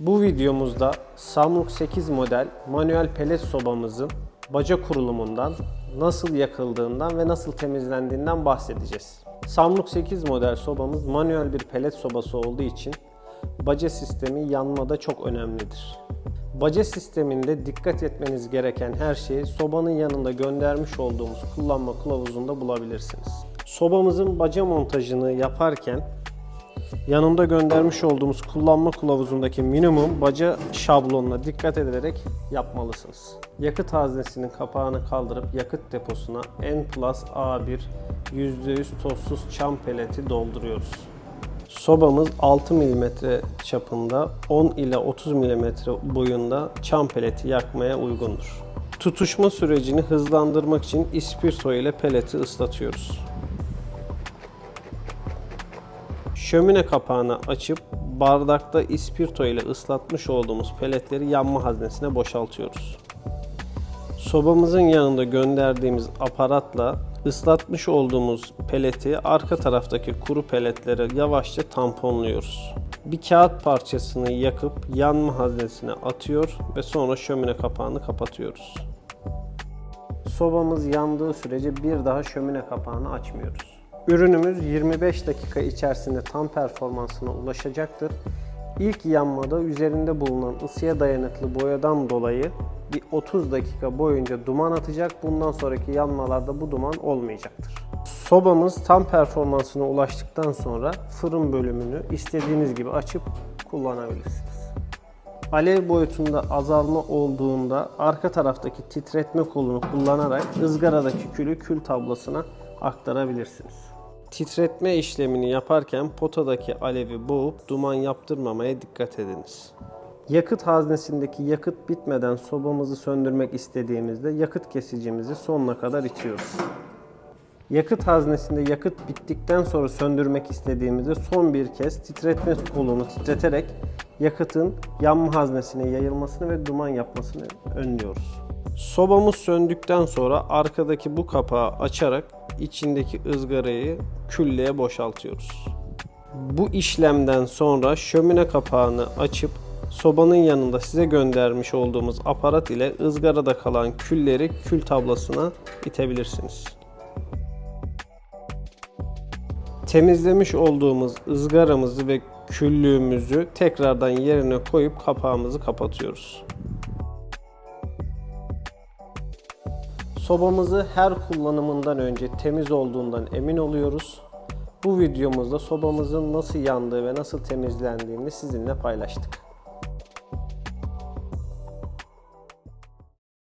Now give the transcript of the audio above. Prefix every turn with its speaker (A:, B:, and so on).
A: Bu videomuzda Samsung 8 model manuel pelet sobamızın baca kurulumundan, nasıl yakıldığından ve nasıl temizlendiğinden bahsedeceğiz. Samsung 8 model sobamız manuel bir pelet sobası olduğu için baca sistemi yanmada çok önemlidir. Baca sisteminde dikkat etmeniz gereken her şeyi sobanın yanında göndermiş olduğumuz kullanma kılavuzunda bulabilirsiniz. Sobamızın baca montajını yaparken yanında göndermiş olduğumuz kullanma kılavuzundaki minimum baca şablonuna dikkat ederek yapmalısınız. Yakıt haznesinin kapağını kaldırıp yakıt deposuna N Plus A1 %100 tozsuz çam peleti dolduruyoruz. Sobamız 6 mm çapında 10 ile 30 mm boyunda çam peleti yakmaya uygundur. Tutuşma sürecini hızlandırmak için ispirto ile peleti ıslatıyoruz. Şömine kapağını açıp bardakta ispirto ile ıslatmış olduğumuz peletleri yanma haznesine boşaltıyoruz. Sobamızın yanında gönderdiğimiz aparatla ıslatmış olduğumuz peleti arka taraftaki kuru peletlere yavaşça tamponluyoruz. Bir kağıt parçasını yakıp yanma haznesine atıyor ve sonra şömine kapağını kapatıyoruz. Sobamız yandığı sürece bir daha şömine kapağını açmıyoruz. Ürünümüz 25 dakika içerisinde tam performansına ulaşacaktır. İlk yanmada üzerinde bulunan ısıya dayanıklı boyadan dolayı bir 30 dakika boyunca duman atacak. Bundan sonraki yanmalarda bu duman olmayacaktır. Sobamız tam performansına ulaştıktan sonra fırın bölümünü istediğiniz gibi açıp kullanabilirsiniz. Alev boyutunda azalma olduğunda arka taraftaki titretme kolunu kullanarak ızgaradaki külü kül tablasına aktarabilirsiniz. Titretme işlemini yaparken potadaki alevi boğup duman yaptırmamaya dikkat ediniz. Yakıt haznesindeki yakıt bitmeden sobamızı söndürmek istediğimizde yakıt kesicimizi sonuna kadar itiyoruz. Yakıt haznesinde yakıt bittikten sonra söndürmek istediğimizde son bir kez titretme kolunu titreterek yakıtın yanma haznesine yayılmasını ve duman yapmasını önlüyoruz. Sobamız söndükten sonra arkadaki bu kapağı açarak içindeki ızgarayı külleye boşaltıyoruz. Bu işlemden sonra şömine kapağını açıp sobanın yanında size göndermiş olduğumuz aparat ile ızgarada kalan külleri kül tablasına itebilirsiniz. Temizlemiş olduğumuz ızgaramızı ve küllüğümüzü tekrardan yerine koyup kapağımızı kapatıyoruz. Sobamızı her kullanımından önce temiz olduğundan emin oluyoruz. Bu videomuzda sobamızın nasıl yandığı ve nasıl temizlendiğini sizinle paylaştık.